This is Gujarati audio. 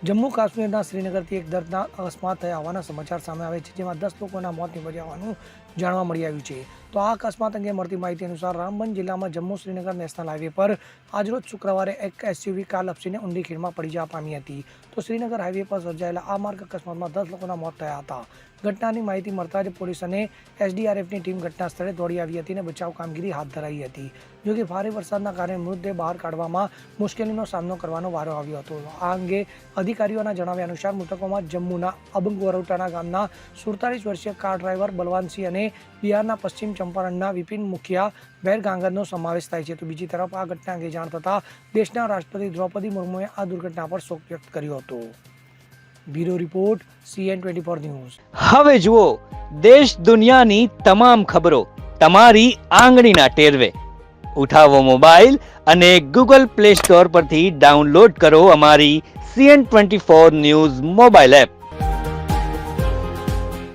જમ્મુ કાશ્મીરના શ્રીનગરથી એક દર્દનાક અકસ્માત થયા હોવાના સમાચાર સામે આવે છે, જેમાં દસ લોકોના મોત નિપજ્યા હોવાનું જાણવા મળી આવ્યું છે. તો આ અકસ્માત અંગે મળતી માહિતી અનુસાર રામબન જિલ્લામાં જમ્મુ શ્રીનગર નેશનલ હાઈવે પર આજરોજ શુક્રવારે એક એસયુવી કાર લપસીને ઊંડી ખીણમાં પડી જવા પામી હતી. તો શ્રીનગર હાઈવે પર સર્જાયેલા આ માર્ગ અકસ્માતમાં દસ લોકોના મોત થયા હતા. ઘટનાની માહિતી મળતા જ પોલીસ અને એસડીઆરએફની ટીમ ઘટના સ્થળે દોડી આવી હતી અને બચાવ કામગીરી હાથ ધરાઈ હતી. જોકે ભારે વરસાદના કારણે મૃતદેહ બહાર કાઢવામાં મુશ્કેલીનો સામનો કરવાનો વારો આવ્યો હતો. આ અંગે અધિકારીઓના જણાવ્યા અનુસાર મૃતકોમાં જમ્મુના અબંગ વરોટાના ગામના સુડતાલીસ વર્ષીય કાર ડ્રાઈવર બલવાનસિંહ અને બિહારના પશ્ચિમ ચંપારણના વિપિન મુખિયા બેર ગાંગરનો સમાવેશ થાય છે. તો બીજી તરફ આ ઘટના અંગે જાણ થતાં દેશના રાષ્ટ્રપતિ દ્રૌપદી મુર્મુએ આ દુર્ઘટના પર શોક વ્યક્ત કર્યો હતો. Bureau report, CN twenty four news. હવે જુઓ, દેશ દુનિયાની તમામ ખબરો તમારી આંગળીના ટેરવે. ઉઠાવો મોબાઈલ અને ગૂગલ પ્લે સ્ટોર પરથી ડાઉનલોડ કરો અમારી CN twenty four news mobile app.